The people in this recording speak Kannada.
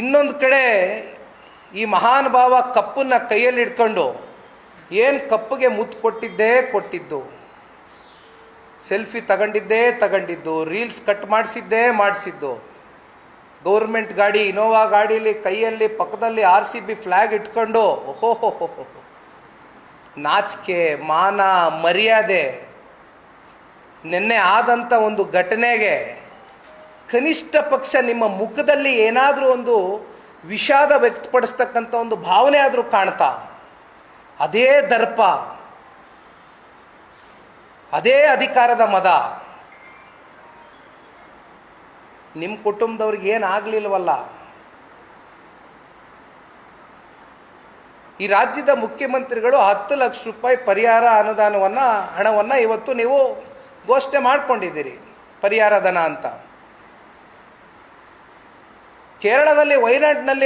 ಇನ್ನೊಂದು ಕಡೆ ಈ ಮಹಾನುಭಾವ ಕಪ್ಪನ್ನು ಕೈಯಲ್ಲಿ ಇಟ್ಕೊಂಡು ಏನು ಕಪ್ಪಿಗೆ ಮುತ್ತು ಕೊಟ್ಟಿದ್ದೇ ಕೊಟ್ಟಿದ್ದು. ಸೆಲ್ಫಿ ತಗೊಂಡಿದ್ದೇ ತಗೊಂಡಿದ್ದು, ರೀಲ್ಸ್ ಕಟ್ ಮಾಡಿಸಿದ್ದೇ ಮಾಡಿಸಿದ್ದು. ಗೌರ್ಮೆಂಟ್ ಗಾಡಿ, ಇನೋವಾ ಗಾಡೀಲಿ ಕೈಯಲ್ಲಿ, ಪಕ್ಕದಲ್ಲಿ ಆರ್ ಸಿ ಬಿ ಫ್ಲ್ಯಾಗ್ ಇಟ್ಕೊಂಡು ಓಹೋ ನಾಚಿಕೆ, ಮಾನ, ಮರ್ಯಾದೆ, ನಿನ್ನೆ ಆದಂಥ ಒಂದು ಘಟನೆಗೆ ಕನಿಷ್ಠ ಪಕ್ಷ ನಿಮ್ಮ ಮುಖದಲ್ಲಿ ಏನಾದರೂ ಒಂದು ವಿಷಾದ ವ್ಯಕ್ತಪಡಿಸ್ತಕ್ಕಂಥ ಒಂದು ಭಾವನೆ ಆದರೂ ಕಾಣ್ತಾ, ಅದೇ ದರ್ಪ, ಅದೇ ಅಧಿಕಾರದ ಮದ ನಿಮ್ಮ ಕುಟುಂಬದವ್ರಿಗೆ ಏನು ಈ ರಾಜ್ಯದ ಮುಖ್ಯಮಂತ್ರಿಗಳು ಹತ್ತು ಲಕ್ಷ ರೂಪಾಯಿ ಪರಿಹಾರ ಅನುದಾನವನ್ನು, ಹಣವನ್ನು ಇವತ್ತು ನೀವು ಘೋಷಣೆ ಮಾಡ್ಕೊಂಡಿದ್ದೀರಿ, ಪರಿಹಾರ ಧನ ಅಂತ. ಕೇರಳದಲ್ಲಿ ವಯನಾಡಿನಲ್ಲಿ